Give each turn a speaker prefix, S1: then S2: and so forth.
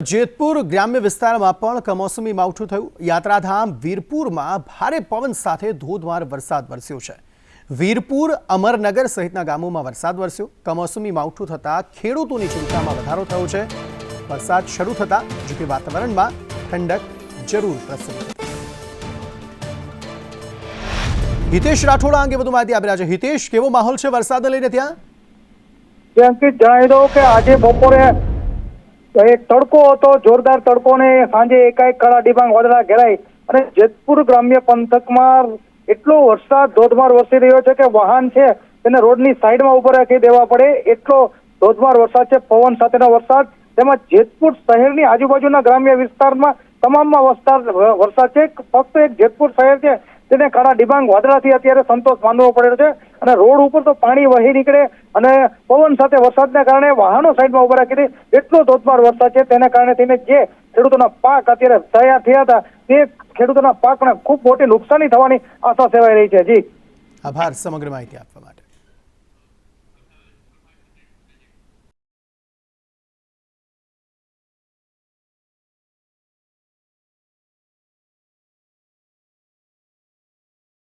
S1: જેતપુર ગ્રામ્ય વિસ્તારમાં પણ કમોસમી માવઠું થયું. યાત્રાધામ વીરપુરમાં ભારે પવન સાથે ધોધમાર વરસાદ વરસ્યો છે. વીરપુર, અમરનગર સહિતના ગામોમાં વરસાદ વરસ્યો. કમોસમી માવઠું થતાં ખેડૂતોની ચિંતામાં વધારો થયો છે. વરસાદ શરૂ થતાં જો કે વાતાવરણમાં ઠંડક જરૂર પ્રસરી હતી. હિતેશ રાઠોડા અંગે વધુ માહિતી આપી રહ્યા છે. હિતેશ, કેવો માહોલ છે વરસાદને લઈને ત્યાં?
S2: અંકિત જણાવી દઉં કે આજે બપોરે એક તડકો હતો, જોરદાર તડકો ને સાંજે એકાએક કળા ડિબાંગ વાદળા ઘેરાઈ અને જેતપુર ગ્રામ્ય પંથકમાં એટલો વરસાદ ધોધમાર વરસી રહ્યો છે કે વાહન છે તેને રોડની સાઈડમાં ઊભા રાખી દેવા પડે. એટલો ધોધમાર વરસાદ છે, પવન સાથેનો વરસાદ. તેમાં જેતપુર શહેરની આજુબાજુના ગ્રામ્ય વિસ્તારમાં તમામમાં વરસાદ વરસાદ છે. ફક્ત એક જેતપુર શહેર છે તેને કાળા ડિબાંગ વાદળાથી અત્યારે સંતોષ માનવો પડે છે અને રોડ ઉપર તો પાણી વહી નીકળે અને પવન સાથે વરસાદને કારણે વાહનો સાઈડમાં ઊભા રાખી એટલો ધોધમાર વરસાદ છે. તેના કારણે તેને જે ખેડૂતોના પાક અત્યારે તૈયાર થયા હતા, તે ખેડૂતોના પાકને ખૂબ મોટી નુકસાની થવાની આશા સેવાઈ રહી છે. જી.
S1: આભાર, સમગ્ર માહિતી આપવા માટે.